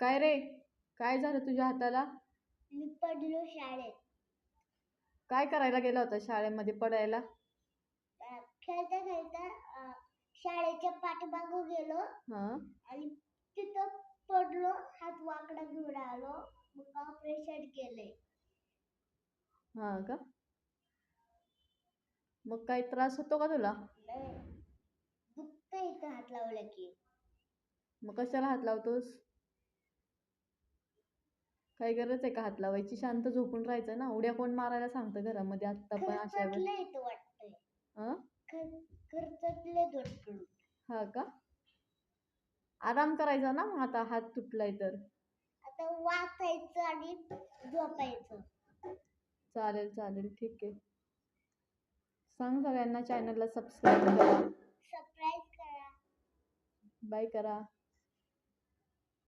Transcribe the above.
काय रे? काय झालं तुझ्या हाताला? मी पडलो शाळेत. काय करायला गेला होता शाळेमध्ये पडायला? अ, खेळता खेळता अ, शाळेच्या पाठीमागं गेलो. हा. आणि तिथं पडलो हात वाकडा घेऊन आलो. मग ऑपरेशन केले. हा का? मग काही त्रास होतो का तुला? दुखत इथं हात लावला की. मग कशाला हात लावतोस? काही गरज आहे का हात लावायची? शांत झोपून राहायचं ना. उड्या कोण मारायला सांगतं घरामध्ये? आत्ता पण अशा वेळ खरचटलं इथं वाटतंय. हा हा का? आराम करायचा ना मग आता हात तुटलाय तर. आता वाचायचं आणि झोपायचं. चालेल चालेल. ठीक आहे. सांग सगळ्यांना चॅनलला सबस्क्राईब करा. सरप्राईज करा. बाय करा.